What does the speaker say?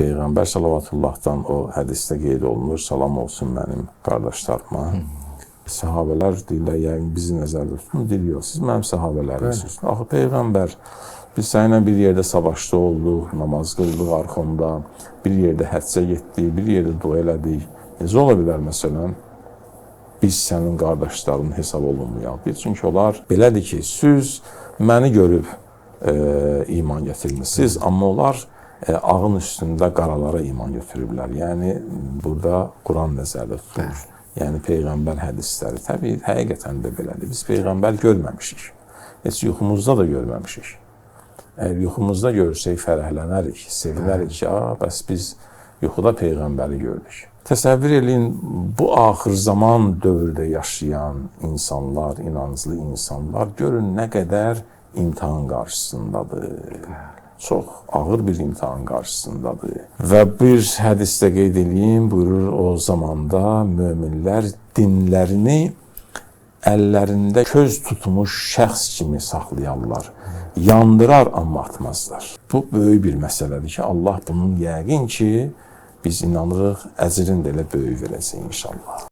Peyğəmbər sallavatullahdan o hədisdə qeyd olunur, salam olsun mənim qardaşlarıma. Səhabələr deyirlər, yəqin bizi nəzərdə tutun, deyir, yox, siz mənim səhabələrimsiniz. Axı Peyğəmbər, biz səninlə bir yerdə savaşda olduq, namaz qıldıq arxonda, bir yerdə həccə getdik, bir yerdə dua elədik. Necə ola bilər məsələn? biz sənin qardaşların hesab olunmayaq. Bir çünki onlar belədir ki, siz məni görüb e, iman gətirmisiniz, amma onlar ağın üstündə qaralara iman götürüblər. Yəni burada Quran nəzərdə tutulur. Yəni peyğəmbər hədisləri. Təbii həqiqətən də belədir. Biz peyğəmbər görməmişik. Heç yuxumuzda da görməmişik. Əgər yuxumuzda görsək fərəhlənərik, sevinərik ki, "A, bəs biz yuxuda peyğəmbəri gördük." Təsəvvür eləyin, bu axır zaman dövrdə yaşayan insanlar, inanclı insanlar görün nə qədər imtahan qarşısındadır. Çox ağır bir imtahan qarşısındadır. Və bir hədisdə qeyd edeyim, buyurur o zamanda möminlər dinlərini əllərində köz tutmuş şəxs kimi saxlayarlar. Yandırar amma atmazlar. Bu böyük bir məsələdir ki, Allah bunun yəqin ki, biz inanırıq, əcrin də elə böyük verəcək inşallah.